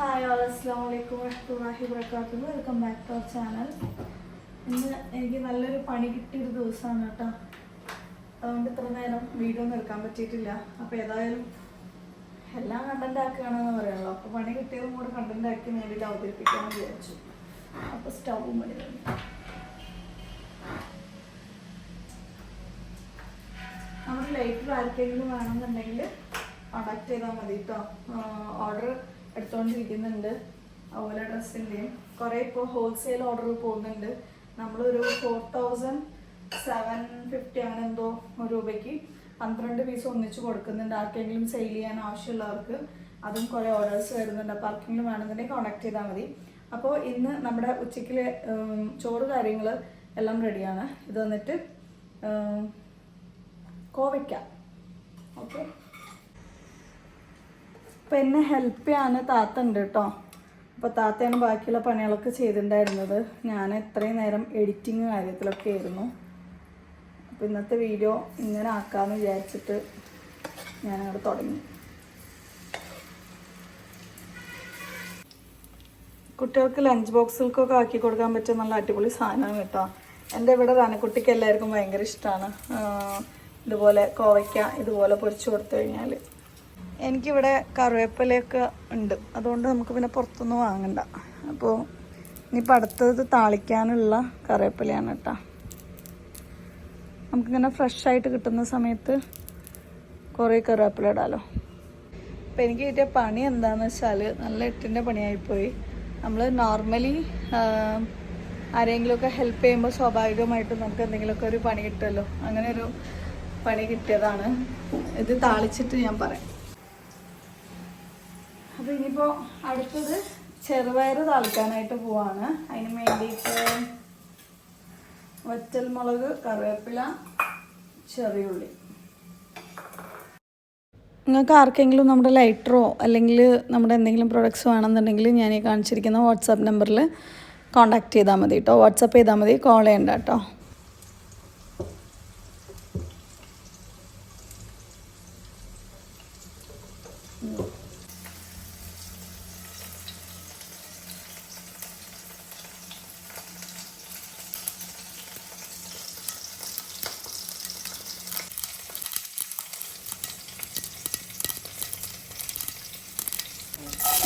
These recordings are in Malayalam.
ഹായ് ഓൾ അസ്സാം വലൈക്കും വറഹ്മത്തുള്ളാഹി വബറകാതുഹു welcome back to our channel ഇന്ന് എനിക്ക് നല്ലൊരു പണി കിട്ടിയൊരു ദിവസമാണ് കേട്ടോ. അതുകൊണ്ട് ഇത്ര നേരം വീഡിയോ ഒന്നും എടുക്കാൻ പറ്റിയിട്ടില്ല. അപ്പോൾ ഏതായാലും എല്ലാം കണ്ടന്റ് ആക്കുകയാണെന്ന് പറയുള്ളൂ. അപ്പോൾ പണി കിട്ടിയതും കൂടെ കണ്ടന്റ് ആക്കി വേണ്ടിയിട്ട് അവതരിപ്പിക്കാമെന്ന് വിചാരിച്ചു. അപ്പോൾ സ്റ്റൗവും പണി തന്നെ നമ്മുടെ ലൈറ്റർ ആർക്കെങ്കിലും വേണമെന്നുണ്ടെങ്കിൽ കോണ്ടാക്ട് ചെയ്താൽ മതി കേട്ടോ. ഓർഡർ എടുത്തുകൊണ്ടിരിക്കുന്നുണ്ട് അതുപോലെ ഡ്രസ്സിന്റെയും കുറേ ഇപ്പോൾ ഹോൾസെയിൽ ഓർഡർ പോകുന്നുണ്ട്. നമ്മളൊരു ഫോർ തൗസൻഡ് സെവൻ ഫിഫ്റ്റി അങ്ങനെ എന്തോ രൂപയ്ക്ക് പന്ത്രണ്ട് പീസ് ഒന്നിച്ച് കൊടുക്കുന്നുണ്ട്. ആർക്കെങ്കിലും സെയിൽ ചെയ്യാൻ ആവശ്യമുള്ളവർക്ക് അതും കുറേ ഓർഡേഴ്സ് വരുന്നുണ്ട്. അപ്പോൾ ആർക്കെങ്കിലും വേണമെന്നുണ്ടെങ്കിൽ കോണ്ടാക്ട് ചെയ്താൽ മതി. അപ്പോൾ ഇന്ന് നമ്മുടെ ഉച്ചയ്ക്കിലെ ചോറ് കാര്യങ്ങൾ എല്ലാം റെഡിയാണ് ഇത് വന്നിട്ട് കോവയ്ക്ക. ഓക്കെ? അപ്പം എന്നെ ഹെൽപ്പ് ചെയ്യാൻ താത്ത ഉണ്ട് കേട്ടോ അപ്പോൾ താത്തയാണ് ബാക്കിയുള്ള പണികളൊക്കെ ചെയ്തിട്ടുണ്ടായിരുന്നത്. ഞാൻ എത്രയും നേരം എഡിറ്റിങ് കാര്യത്തിലൊക്കെ ആയിരുന്നു. അപ്പോൾ ഇന്നത്തെ വീഡിയോ ഇങ്ങനെ ആക്കാമെന്ന് വിചാരിച്ചിട്ട് ഞാനങ്ങോട്ട് തുടങ്ങി. കുട്ടികൾക്ക് ലഞ്ച് ബോക്സുകൾക്കൊക്കെ ആക്കി കൊടുക്കാൻ പറ്റിയ നല്ല അടിപൊളി സാധനമാണ് കേട്ടോ. എന്റെ ഇവിടെ റാനക്കുട്ടിക്ക് എല്ലാവർക്കും ഭയങ്കര ഇഷ്ടമാണ് ഇതുപോലെ കോവയ്ക്ക ഇതുപോലെ പൊരിച്ചു കൊടുത്തു കഴിഞ്ഞാൽ എനിക്കിവിടെ കറിവേപ്പിലയൊക്കെ ഉണ്ട്. അതുകൊണ്ട് നമുക്ക് പിന്നെ പുറത്തൊന്നും വാങ്ങണ്ട. അപ്പോൾ ഇനിയിപ്പോൾ അടുത്തത് താളിക്കാനുള്ള കറിവേപ്പിലയാണ് കേട്ടോ നമുക്കിങ്ങനെ ഫ്രഷ് ആയിട്ട് കിട്ടുന്ന സമയത്ത് കുറേ കറിവേപ്പില ഇടാലോ. അപ്പോൾ എനിക്ക് കിട്ടിയ പണി എന്താണെന്ന് വെച്ചാൽ നല്ല എട്ടിന്റെ പണിയായിപ്പോയി. നമ്മൾ നോർമലി ആരെങ്കിലുമൊക്കെ ഹെൽപ്പ് ചെയ്യുമ്പോൾ സ്വാഭാവികമായിട്ടും നമുക്ക് എന്തെങ്കിലുമൊക്കെ ഒരു പണി കിട്ടുമല്ലോ. അങ്ങനെ ഒരു പണി കിട്ടിയതാണ്. ഇത് താളിച്ചിട്ട് ഞാൻ പറയാം. അപ്പോൾ ഇനിയിപ്പോൾ അടുത്തത് ചെറുപയർ താളിക്കാനായിട്ട് പോവാണ്. അതിന് വേണ്ടിയിട്ട് വറ്റൽ മുളക് കറിവേപ്പില ചെറിയുള്ളി നിങ്ങൾക്ക് ആർക്കെങ്കിലും നമ്മുടെ ലൈറ്ററോ അല്ലെങ്കിൽ നമ്മുടെ എന്തെങ്കിലും പ്രൊഡക്ട്സ് വേണമെന്നുണ്ടെങ്കിൽ ഞാൻ ഈ കാണിച്ചിരിക്കുന്ന വാട്സാപ്പ് നമ്പറിൽ കോൺടാക്ട് ചെയ്താൽ മതി കേട്ടോ വാട്സപ്പ് ചെയ്താൽ മതി കോൾ ചെയ്യണ്ട കേട്ടോ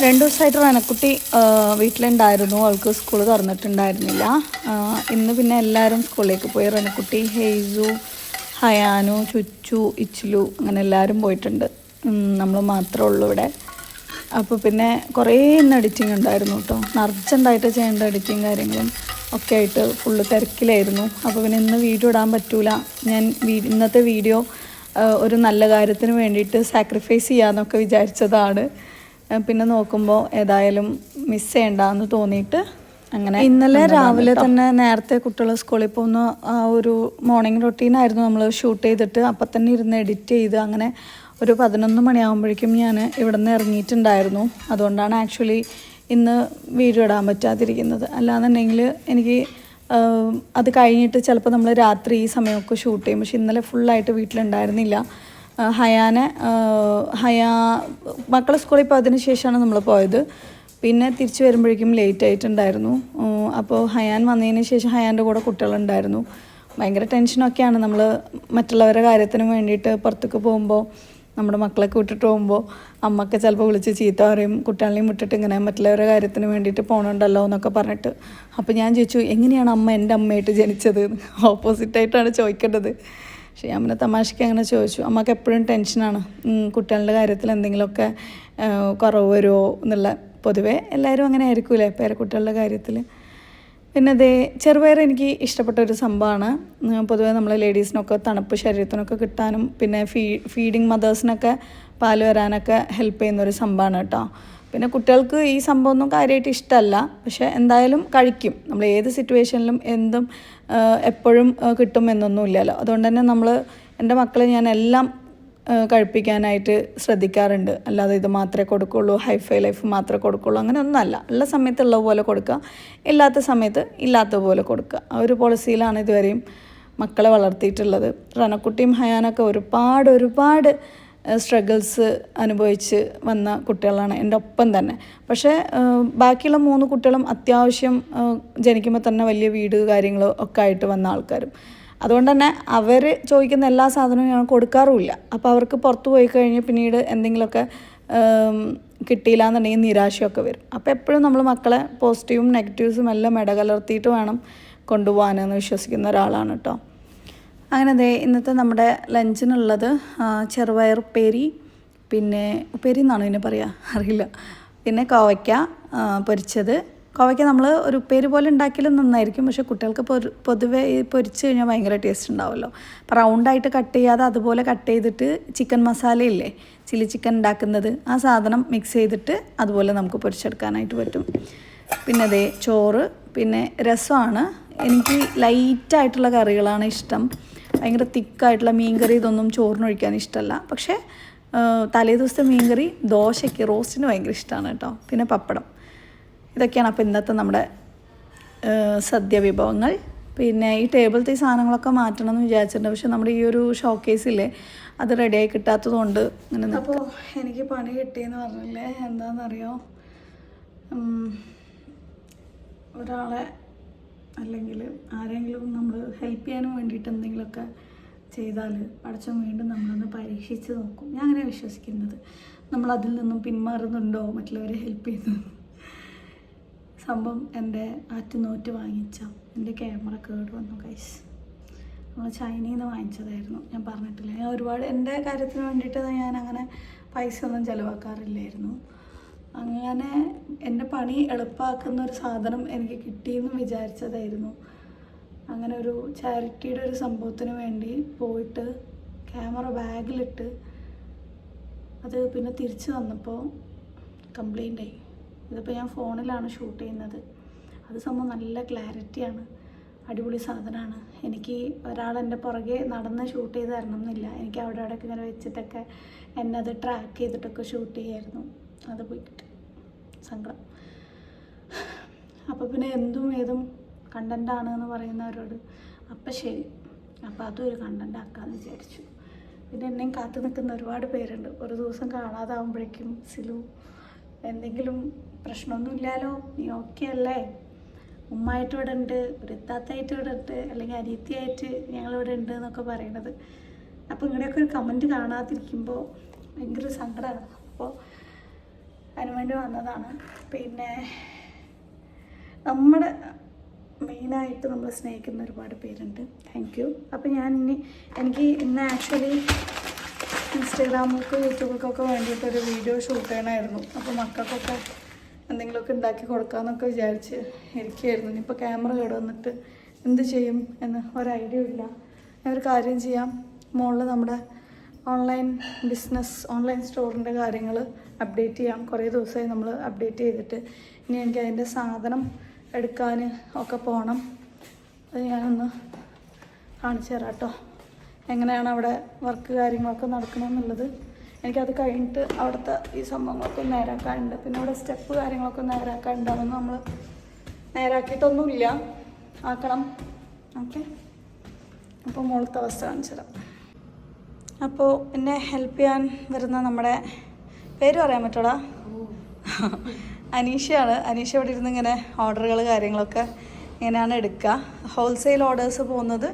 രണ്ട് ദിവസമായിട്ട് റനക്കുട്ടി വീട്ടിലുണ്ടായിരുന്നു. അവൾക്ക് സ്കൂൾ തുറന്നിട്ടുണ്ടായിരുന്നില്ല. ഇന്ന് പിന്നെ എല്ലാവരും സ്കൂളിലേക്ക് പോയി. റനക്കുട്ടി ഹെയ്സു ഹയാനു ചുച്ചു ഇച്ചിലു അങ്ങനെ എല്ലാവരും പോയിട്ടുണ്ട്. നമ്മൾ മാത്രമേ ഉള്ളൂ ഇവിടെ. അപ്പോൾ പിന്നെ കുറേ ഇന്ന് എഡിറ്റിംഗ് ഉണ്ടായിരുന്നു കേട്ടോ നിറച്ചുണ്ടായിട്ട് ചെയ്യേണ്ട എഡിറ്റിങ് കാര്യങ്ങളും ഒക്കെ ആയിട്ട് ഫുള്ള് തിരക്കിലായിരുന്നു. അപ്പോൾ പിന്നെ ഇന്ന് വീഡിയോ ഇടാൻ പറ്റൂല. ഞാൻ ഇന്നത്തെ വീഡിയോ ഒരു നല്ല കാര്യത്തിന് വേണ്ടിയിട്ട് സാക്രിഫൈസ് ചെയ്യാമെന്നൊക്കെ വിചാരിച്ചതാണ്. പിന്നെ നോക്കുമ്പോൾ ഏതായാലും മിസ് ചെയ്യണ്ടെന്ന് തോന്നിയിട്ട് അങ്ങനെ ഇന്നലെ രാവിലെ തന്നെ നേരത്തെ കുട്ടികൾ സ്കൂളിൽ പോകുന്ന ആ ഒരു മോർണിംഗ് റൊട്ടീനായിരുന്നു നമ്മൾ ഷൂട്ട് ചെയ്തിട്ട്. അപ്പം തന്നെ ഇരുന്ന് എഡിറ്റ് ചെയ്ത് അങ്ങനെ ഒരു പതിനൊന്ന് മണിയാകുമ്പോഴേക്കും ഞാൻ ഇവിടെ നിന്ന് ഇറങ്ങിയിട്ടുണ്ടായിരുന്നു. അതുകൊണ്ടാണ് ആക്ച്വലി ഇന്ന് വീഡിയോ ഇടാൻ പറ്റാതിരിക്കുന്നത്. അല്ലാന്നുണ്ടെങ്കിൽ എനിക്ക് അത് കഴിഞ്ഞിട്ട് ചിലപ്പോൾ നമ്മൾ രാത്രി ഈ സമയമൊക്കെ ഷൂട്ട് ചെയ്യും. പക്ഷെ ഇന്നലെ ഫുള്ളായിട്ട് വീട്ടിലുണ്ടായിരുന്നില്ല. ഹയാനെ ഹയാ മക്കളെ സ്കൂളിൽ പോയതിന് ശേഷമാണ് നമ്മൾ പോയത്. പിന്നെ തിരിച്ചു വരുമ്പോഴേക്കും ലേറ്റ് ആയിട്ടുണ്ടായിരുന്നു. അപ്പോൾ ഹയാൻ വന്നതിന് ശേഷം ഹയാന്റെ കൂടെ കുട്ടികളുണ്ടായിരുന്നു. ഭയങ്കര ടെൻഷനൊക്കെയാണ് നമ്മൾ മറ്റുള്ളവരുടെ കാര്യത്തിന് വേണ്ടിയിട്ട് പുറത്തേക്ക് പോകുമ്പോൾ നമ്മുടെ മക്കളെ വിട്ടിട്ട് പോകുമ്പോൾ അമ്മയ്ക്ക് ചിലപ്പോൾ വിളിച്ച് ചീത്ത പറയും കുട്ടികളെയും വിട്ടിട്ട് ഇങ്ങനെ മറ്റുള്ളവരുടെ കാര്യത്തിന് വേണ്ടിയിട്ട് പോകണുണ്ടല്ലോ എന്നൊക്കെ പറഞ്ഞിട്ട്. അപ്പോൾ ഞാൻ ചോദിച്ചു എങ്ങനെയാണ് അമ്മ എന്റെ അമ്മയായിട്ട് ജനിച്ചത്? ഓപ്പോസിറ്റായിട്ടാണ് ചോദിക്കേണ്ടത്. പക്ഷേ ഞാൻ പിന്നെ തമാശയ്ക്ക് അങ്ങനെ ചോദിച്ചു അമ്മയ്ക്ക് എപ്പോഴും ടെൻഷനാണ് കുട്ടികളുടെ കാര്യത്തിൽ എന്തെങ്കിലുമൊക്കെ കുറവ് വരുമോ? എന്നുള്ള പൊതുവേ എല്ലാവരും അങ്ങനെ ആയിരിക്കൂലേ പേരക്കുട്ടികളുടെ കാര്യത്തിൽ. പിന്നെ അതേ ചെറുപയർ എനിക്ക് ഇഷ്ടപ്പെട്ട ഒരു സംഭവമാണ്. പൊതുവേ നമ്മൾ ലേഡീസിനൊക്കെ തണുപ്പ് ശരീരത്തിനൊക്കെ കിട്ടാനും പിന്നെ ഫീ ഫീഡിങ് മദേഴ്സിനൊക്കെ പാൽ വരാനൊക്കെ ഹെൽപ്പ് ചെയ്യുന്ന ഒരു സംഭവമാണ് കേട്ടോ. പിന്നെ കുട്ടികൾക്ക് ഈ സംഭവമൊന്നും കാര്യമായിട്ട് ഇഷ്ടമല്ല. പക്ഷേ എന്തായാലും കഴിക്കും. നമ്മൾ ഏത് സിറ്റുവേഷനിലും എന്തും എപ്പോഴും കിട്ടും എന്നൊന്നും ഇല്ലല്ലോ അതുകൊണ്ട് തന്നെ നമ്മൾ എന്റെ മക്കളെ ഞാൻ എല്ലാം കഴിപ്പിക്കാനായിട്ട് ശ്രദ്ധിക്കാറുണ്ട്. അല്ലാതെ ഇത് മാത്രമേ കൊടുക്കുള്ളൂ. ഹൈഫൈ ലൈഫ് മാത്രമേ കൊടുക്കുള്ളൂ. അങ്ങനെ ഒന്നുമല്ല ഉള്ള സമയത്ത് ഉള്ള പോലെ കൊടുക്കുക. ഇല്ലാത്ത സമയത്ത് ഇല്ലാത്ത പോലെ കൊടുക്കുക. ആ ഒരു പോളിസിയിലാണ് ഇതുവരെയും മക്കളെ വളർത്തിയിട്ടുള്ളത്. റനക്കുട്ടിയും ഹയാനൊക്കെ ഒരുപാട് ഒരുപാട് സ്ട്രഗിൾസ് അനുഭവിച്ച് വന്ന കുട്ടികളാണ് എന്റെ ഒപ്പം തന്നെ. പക്ഷേ ബാക്കിയുള്ള മൂന്ന് കുട്ടികളും അത്യാവശ്യം ജനിക്കുമ്പോൾ തന്നെ വലിയ വീട് കാര്യങ്ങൾ ഒക്കെ ആയിട്ട് വന്ന ആൾക്കാരും. അതുകൊണ്ട് തന്നെ അവർ ചോദിക്കുന്ന എല്ലാ സാധനവും ഞാൻ കൊടുക്കാറുമില്ല. അപ്പോൾ അവർക്ക് പുറത്ത് പോയി കഴിഞ്ഞ് പിന്നീട് എന്തെങ്കിലുമൊക്കെ കിട്ടിയില്ല എന്നുണ്ടെങ്കിൽ നിരാശയൊക്കെ വരും. അപ്പോൾ എപ്പോഴും നമ്മൾ മക്കളെ പോസിറ്റീവും നെഗറ്റീവ്സും എല്ലാം ഇടകലർത്തിയിട്ട് വേണം കൊണ്ടുപോകാനെന്ന് വിശ്വസിക്കുന്ന ഒരാളാണ് കേട്ടോ. അങ്ങനെ ദേ ഇന്നത്തെ നമ്മുടെ ലഞ്ചിനുള്ളത് ചെറുപയർ ഉപ്പേരി പിന്നെ ഉപ്പേരി എന്നാണോ ഇതിനെ പറയുക അറിയില്ല. പിന്നെ കോവയ്ക്ക പൊരിച്ചത്. കോവയ്ക്ക നമ്മൾ ഒരു ഉപ്പേരി പോലെ ഉണ്ടാക്കിയാലും നന്നായിരിക്കും. പക്ഷെ കുട്ടികൾക്ക് പൊരു പൊതുവെ പൊരിച്ച് കഴിഞ്ഞാൽ ഭയങ്കര ടേസ്റ്റ് ഉണ്ടാവുമല്ലോ. അപ്പോൾ റൗണ്ടായിട്ട് കട്ട് ചെയ്യാതെ അതുപോലെ കട്ട് ചെയ്തിട്ട് ചിക്കൻ മസാലയില്ലേ ചില്ലി ചിക്കൻ ഉണ്ടാക്കുന്നത്. ആ സാധനം മിക്സ് ചെയ്തിട്ട് അതുപോലെ നമുക്ക് പൊരിച്ചെടുക്കാനായിട്ട് പറ്റും. പിന്നെ അതേ ചോറ്. പിന്നെ രസമാണ്. എനിക്ക് ലൈറ്റായിട്ടുള്ള കറികളാണ് ഇഷ്ടം. ഭയങ്കര തിക്കായിട്ടുള്ള മീൻകറി ഇതൊന്നും ചോറിനൊഴിക്കാൻ ഇഷ്ടമല്ല പക്ഷേ തലേ ദിവസത്തെ മീൻകറി ദോശയ്ക്ക് റോസ്റ്റിന് ഭയങ്കര ഇഷ്ടമാണ് കേട്ടോ. പിന്നെ പപ്പടം. ഇതൊക്കെയാണ് അപ്പോൾ ഇന്നത്തെ നമ്മുടെ സദ്യ വിഭവങ്ങൾ പിന്നെ ഈ ടേബിളത്തെ സാധനങ്ങളൊക്കെ മാറ്റണം എന്ന് വിചാരിച്ചിട്ടുണ്ട്. പക്ഷെ നമ്മുടെ ഈ ഒരു ഷോക്കേസില്ലേ അത് റെഡിയായി കിട്ടാത്തത് കൊണ്ട് ഇങ്ങനെ അപ്പോൾ എനിക്ക് പണി കിട്ടിയെന്ന് പറഞ്ഞില്ലേ? എന്താണെന്നറിയോ ഒരാളെ അല്ലെങ്കിൽ ആരെങ്കിലും നമ്മൾ ഹെൽപ്പ് ചെയ്യാനും വേണ്ടിയിട്ട് എന്തെങ്കിലുമൊക്കെ ചെയ്താൽ പടച്ചം വീണ്ടും നമ്മളൊന്ന് പരീക്ഷിച്ച് നോക്കും. ഞാൻ അങ്ങനെ വിശ്വസിക്കുന്നത്. നമ്മൾ അതിൽ നിന്നും പിന്മാറുന്നുണ്ടോ? മറ്റുള്ളവരെ ഹെൽപ്പ് ചെയ്യുന്നു സംഭവം എന്റെ ആറ്റുനോറ്റ് വാങ്ങിച്ച എന്റെ ക്യാമറ കേട് വന്നു കൈസ് നമ്മൾ ചൈനയിൽ നിന്ന് വാങ്ങിച്ചതായിരുന്നു. ഞാൻ പറഞ്ഞിട്ടില്ല? ഞാൻ ഒരുപാട് എന്റെ കാര്യത്തിന് വേണ്ടിയിട്ട് ഞാൻ അങ്ങനെ പൈസ ഒന്നും ചിലവാക്കാറില്ലായിരുന്നു. അങ്ങനെ എന്റെ പണി എളുപ്പമാക്കുന്ന ഒരു സാധനം എനിക്ക് കിട്ടിയെന്ന് വിചാരിച്ചതായിരുന്നു. അങ്ങനെ ഒരു ചാരിറ്റിയുടെ ഒരു സംഭവത്തിന് വേണ്ടി പോയിട്ട് ക്യാമറ ബാഗിലിട്ട് അത് പിന്നെ തിരിച്ചു വന്നപ്പോൾ കംപ്ലൈന്റ് ആയി. ഇതിപ്പോൾ ഞാൻ ഫോണിലാണ് ഷൂട്ട് ചെയ്യുന്നത്. അത് സംഭവം നല്ല ക്ലാരിറ്റിയാണ് അടിപൊളി സാധനമാണ്. എനിക്ക് ഒരാൾ എന്റെ പുറകെ നടന്ന് ഷൂട്ട് ചെയ്ത് തരണം എന്നില്ല എനിക്ക് അവിടെ അവിടെയൊക്കെ ഇങ്ങനെ വെച്ചിട്ടൊക്കെ എന്നെ അത് ട്രാക്ക് ചെയ്തിട്ടൊക്കെ ഷൂട്ട് ചെയ്യായിരുന്നു. അത് പോയി സങ്കടം. അപ്പോൾ പിന്നെ എന്തും ഏതും കണ്ടന്റാണ് എന്ന് പറയുന്നവരോട് അപ്പം ശരി അപ്പോൾ അതും ഒരു കണ്ടന്റ് ആക്കാമെന്ന് വിചാരിച്ചു. പിന്നെ എന്നെയും കാത്തു നിൽക്കുന്ന ഒരുപാട് പേരുണ്ട്. ഒരു ദിവസം കാണാതാവുമ്പോഴേക്കും സിലു എന്തെങ്കിലും പ്രശ്നമൊന്നും പ്രശ്നമൊന്നുമില്ലല്ലോ നീ ഓക്കെ അല്ലേ? ഉമ്മായിട്ട് ഇവിടെ ഉണ്ട് ഒരു ഇവിടെ ഉണ്ട് അല്ലെങ്കിൽ അനിയത്തിയായിട്ട് ഞങ്ങളിവിടെ ഉണ്ട് എന്നൊക്കെ പറയണത്. അപ്പോൾ ഇങ്ങനെയൊക്കെ ഒരു കമന്റ് കാണാതിരിക്കുമ്പോൾ ഭയങ്കര സങ്കടമാണ് അപ്പോൾ വേണ്ടി വന്നതാണ്. പിന്നെ നമ്മുടെ മെയിനായിട്ട് നമ്മൾ സ്നേഹിക്കുന്ന ഒരുപാട് പേരുണ്ട്. താങ്ക് യു അപ്പോൾ ഞാൻ ഇനി എനിക്ക് ഇന്ന് ആക്ച്വലി ഇൻസ്റ്റാഗ്രാമിലേക്ക് യൂട്യൂബിലേക്കൊക്കെ വേണ്ടിയിട്ടൊരു വീഡിയോ ഷൂട്ട് ചെയ്യണമായിരുന്നു. അപ്പോൾ മക്കൾക്കൊക്കെ എന്തെങ്കിലുമൊക്കെ ഉണ്ടാക്കി കൊടുക്കാമെന്നൊക്കെ വിചാരിച്ച് ഇരിക്കുകയായിരുന്നു. ഇനിയിപ്പോൾ ക്യാമറ കേട് വന്നിട്ട് എന്ത് ചെയ്യും എന്ന് ഒരു ഐഡിയ ഇല്ല. ഒരു കാര്യം ചെയ്യാം. മുകളിൽ നമ്മുടെ ഓൺലൈൻ ബിസിനസ് ഓൺലൈൻ സ്റ്റോറിന്റെ കാര്യങ്ങൾ അപ്ഡേറ്റ് ചെയ്യാം. കുറേ ദിവസമായി നമ്മൾ അപ്ഡേറ്റ് ചെയ്തിട്ട്. ഇനി എനിക്ക് അതിന്റെ സാധനം എടുക്കാൻ ഒക്കെ പോകണം അത് ഞാനൊന്ന് കാണിച്ചു തരാം കേട്ടോ. എങ്ങനെയാണ് അവിടെ വർക്ക് കാര്യങ്ങളൊക്കെ നടക്കണമെന്നുള്ളത് എനിക്കത് കഴിഞ്ഞിട്ട് അവിടുത്തെ ഈ സംഭവങ്ങളൊക്കെ നേരാക്കാനുണ്ട്. പിന്നെ അവിടെ സ്റ്റെപ്പ് കാര്യങ്ങളൊക്കെ നേരാക്കാനുണ്ട്. അതൊന്നും നമ്മൾ നേരാക്കിയിട്ടൊന്നുമില്ല. ആക്കണം. ഓക്കെ. അപ്പോൾ മുകളത്തെ അവസ്ഥ കാണിച്ചു തരാം. അപ്പോൾ എന്നെ ഹെൽപ്പ് ചെയ്യാൻ വരുന്ന നമ്മുടെ പേര് പറയാൻ പറ്റോടാ? അനീഷയാണ്. അനീഷ ഇവിടെ ഇരുന്ന് ഇങ്ങനെ ഓർഡറുകൾ കാര്യങ്ങളൊക്കെ ഇങ്ങനെയാണ് എടുക്കുക. ഹോൾസെയിൽ ഓർഡേഴ്സ് പോകുന്നത്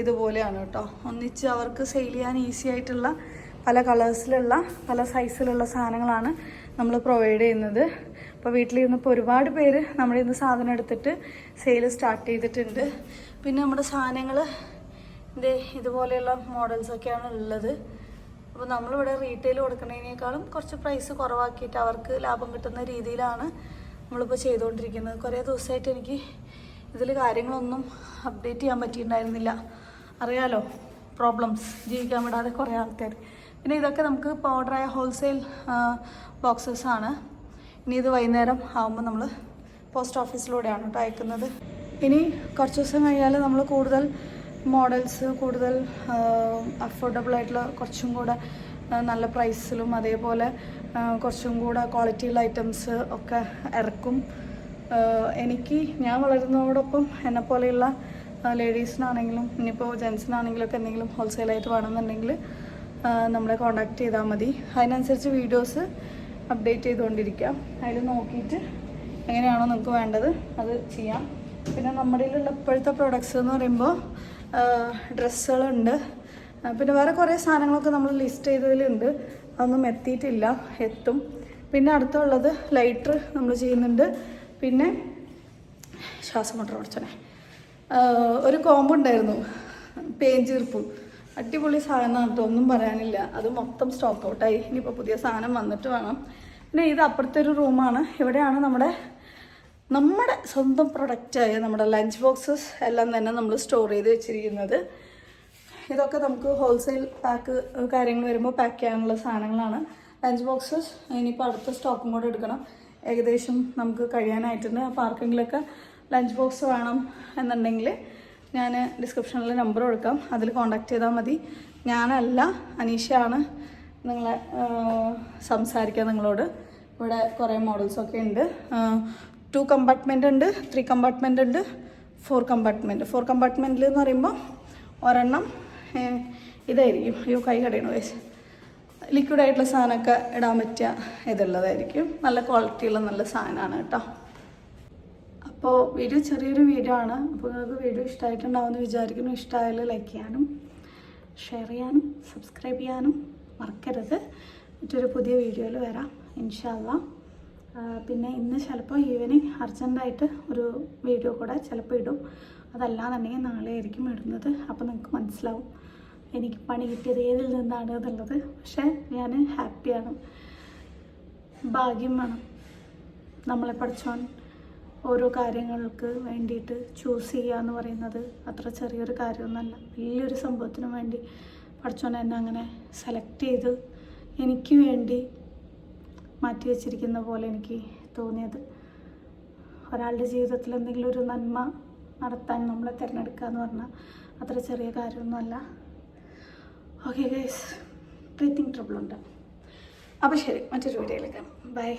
ഇതുപോലെയാണ് കേട്ടോ. ഒന്നിച്ച് അവർക്ക് സെയിൽ ചെയ്യാൻ ഈസി ആയിട്ടുള്ള പല കളേഴ്സിലുള്ള പല സൈസിലുള്ള സാധനങ്ങളാണ് നമ്മൾ പ്രൊവൈഡ് ചെയ്യുന്നത്. അപ്പോൾ വീട്ടിലിരുന്നപ്പോൾ ഒരുപാട് പേര് നമ്മുടെ ഇന്ന് സാധനം എടുത്തിട്ട് സെയിൽ സ്റ്റാർട്ട് ചെയ്തിട്ടുണ്ട്. പിന്നെ നമ്മുടെ സാധനങ്ങൾ ഇതേ ഇതുപോലെയുള്ള മോഡൽസൊക്കെയാണ് ഉള്ളത്. അപ്പോൾ നമ്മളിവിടെ റീറ്റെയിൽ കൊടുക്കുന്നതിനേക്കാളും കുറച്ച് പ്രൈസ് കുറവാക്കിയിട്ട് അവർക്ക് ലാഭം കിട്ടുന്ന രീതിയിലാണ് നമ്മളിപ്പോൾ ചെയ്തുകൊണ്ടിരിക്കുന്നത്. കുറേ ദിവസമായിട്ട് എനിക്ക് ഇതിൽ കാര്യങ്ങളൊന്നും അപ്ഡേറ്റ് ചെയ്യാൻ പറ്റിയിട്ടുണ്ടായിരുന്നില്ല. അറിയാലോ പ്രോബ്ലംസ് ജീവിക്കാൻ വിടാതെ കുറേ ആൾക്കാർ. പിന്നെ ഇതൊക്കെ നമുക്ക് പൗഡറായ ഹോൾസെയിൽ ബോക്സസ് ആണ്. ഇനി ഇത് വൈകുന്നേരം ആകുമ്പോൾ നമ്മൾ പോസ്റ്റ് ഓഫീസിലൂടെയാണ് കേട്ടോ അയക്കുന്നത്. ഇനി കുറച്ച് ദിവസം കഴിഞ്ഞാൽ നമ്മൾ കൂടുതൽ മോഡൽസ് കൂടുതൽ അഫോർഡബിൾ ആയിട്ടുള്ള കുറച്ചും കൂടെ നല്ല പ്രൈസിലും അതേപോലെ കുറച്ചും കൂടെ ക്വാളിറ്റിയുള്ള ഐറ്റംസ് ഒക്കെ ഇറക്കും. എനിക്ക് ഞാൻ വളരുന്നതോടൊപ്പം എന്നെ പോലെയുള്ള ലേഡീസിനാണെങ്കിലും ഇനിയിപ്പോൾ ജെൻസിനാണെങ്കിലും ഒക്കെ എന്തെങ്കിലും ഹോൾസെയിലായിട്ട് വേണമെന്നുണ്ടെങ്കിൽ നമ്മളെ കോണ്ടാക്ട് ചെയ്താൽ മതി. അതിനനുസരിച്ച് വീഡിയോസ് അപ്ഡേറ്റ് ചെയ്തുകൊണ്ടിരിക്കാം അതിൽ നോക്കിയിട്ട് എങ്ങനെയാണോ നിങ്ങൾക്ക് വേണ്ടത് അത് ചെയ്യാം. പിന്നെ നമ്മുടെ ഇപ്പോഴത്തെ പ്രൊഡക്ട്സ് എന്ന് പറയുമ്പോൾ ഡ്രസ്സുകളുണ്ട്. പിന്നെ വേറെ കുറേ സാധനങ്ങളൊക്കെ നമ്മൾ ലിസ്റ്റ് ചെയ്തതിലുണ്ട്. അതൊന്നും എത്തിയിട്ടില്ല എത്തും. പിന്നെ അടുത്തുള്ളത് ലൈറ്റർ നമ്മൾ ചെയ്യുന്നുണ്ട്. പിന്നെ ശ്വാസം മുട്ട പഠിച്ചനെ ഒരു കോമ്പ് ഉണ്ടായിരുന്നു പേഞ്ചീർപ്പ് അടിപൊളി സാധനം കേട്ടോ ഒന്നും പറയാനില്ല. അത് മൊത്തം സ്റ്റോക്ക് ഔട്ടായി. ഇനിയിപ്പോൾ പുതിയ സാധനം വന്നിട്ട് വേണം. പിന്നെ ഇത് അപ്പുറത്തെ ഒരു റൂമാണ്. ഇവിടെയാണ് നമ്മുടെ നമ്മുടെ സ്വന്തം പ്രൊഡക്റ്റായ നമ്മുടെ ലഞ്ച് ബോക്സസ് എല്ലാം തന്നെ നമ്മൾ സ്റ്റോർ ചെയ്ത് വെച്ചിരിക്കുന്നത്. ഇതൊക്കെ നമുക്ക് ഹോൾസെയിൽ പാക്ക് കാര്യങ്ങൾ വരുമ്പോൾ പാക്ക് ചെയ്യാനുള്ള സാധനങ്ങളാണ്. ലഞ്ച് ബോക്സസ് ഇനിയിപ്പോൾ അടുത്ത സ്റ്റോക്കും കൂടെ എടുക്കണം. ഏകദേശം നമുക്ക് കഴിയാനായിട്ടുണ്ട്. അപ്പോൾ ലഞ്ച് ബോക്സ് വേണം എന്നുണ്ടെങ്കിൽ ഞാൻ ഡിസ്ക്രിപ്ഷനിൽ നമ്പർ കൊടുക്കാം. അതിൽ കോൺടാക്ട് ചെയ്താൽ മതി. ഞാനല്ല അനീഷയാണ് നിങ്ങളെ സംസാരിക്കുക നിങ്ങളോട്. ഇവിടെ കുറേ മോഡൽസൊക്കെ ഉണ്ട്. ടു കമ്പാർട്ട്മെന്റ് ഉണ്ട് ത്രീ കമ്പാർട്ട്മെന്റ് ഉണ്ട് ഫോർ കമ്പാർട്ട്മെന്റ് ഫോർ കമ്പാർട്ട്മെന്റിൽ എന്ന് പറയുമ്പോൾ ഒരെണ്ണം ഇതായിരിക്കും. അയ്യോ കൈ കടയണ വയസ്സ് ലിക്വിഡ് ആയിട്ടുള്ള സാധനമൊക്കെ ഇടാൻ പറ്റിയ ഇതുള്ളതായിരിക്കും. നല്ല ക്വാളിറ്റിയുള്ള നല്ല സാധനമാണ് കേട്ടോ. അപ്പോൾ വീഡിയോ ചെറിയൊരു വീഡിയോ ആണ്. അപ്പോൾ നിങ്ങൾക്ക് വീഡിയോ ഇഷ്ടമായിട്ടുണ്ടാവുമെന്ന് വിചാരിക്കുന്നു. ഇഷ്ടമായാൽ ലൈക്ക് ചെയ്യാനും ഷെയർ ചെയ്യാനും സബ്സ്ക്രൈബ് ചെയ്യാനും മറക്കരുത്. മറ്റൊരു പുതിയ വീഡിയോയിൽ വരാം. ഇൻഷാല്ല പിന്നെ ഇന്ന് ചിലപ്പോൾ ഈവനിങ് അർജന്റായിട്ട് ഒരു വീഡിയോ കൂടെ ചിലപ്പോൾ ഇടും. അതല്ലാന്നുണ്ടെങ്കിൽ നാളെ ആയിരിക്കും ഇടുന്നത്. അപ്പോൾ നിങ്ങൾക്ക് മനസ്സിലാവും എനിക്ക് പണി കിട്ടിയത് ഏതിൽ നിന്നാണ് എന്നുള്ളത്. പക്ഷേ ഞാൻ ഹാപ്പിയാണ്. ഭാഗ്യം വേണം. നമ്മളെ പഠിച്ചോൻ ഓരോ കാര്യങ്ങൾക്ക് വേണ്ടിയിട്ട് ചൂസ് ചെയ്യുക എന്ന് പറയുന്നത് അത്ര ചെറിയൊരു കാര്യമൊന്നുമല്ല വലിയൊരു സംഭവത്തിനും വേണ്ടി പഠിച്ചോൻ എന്നെ അങ്ങനെ സെലക്ട് ചെയ്ത് എനിക്ക് വേണ്ടി മാറ്റി വെച്ചിരിക്കുന്ന പോലെ എനിക്ക് തോന്നിയത്. ഒരാളുടെ ജീവിതത്തിൽ എന്തെങ്കിലും ഒരു നന്മ നടത്താൻ നമ്മളെ തിരഞ്ഞെടുക്കുക എന്ന് പറഞ്ഞാൽ അത്ര ചെറിയ കാര്യമൊന്നുമല്ല ഓക്കെ ഗൈസ് ബ്രീത്തിങ് ട്രബിൾ ഉണ്ട്. അപ്പോൾ ശരി മറ്റൊരു വീഡിയോയിൽ കാണാം. ബൈ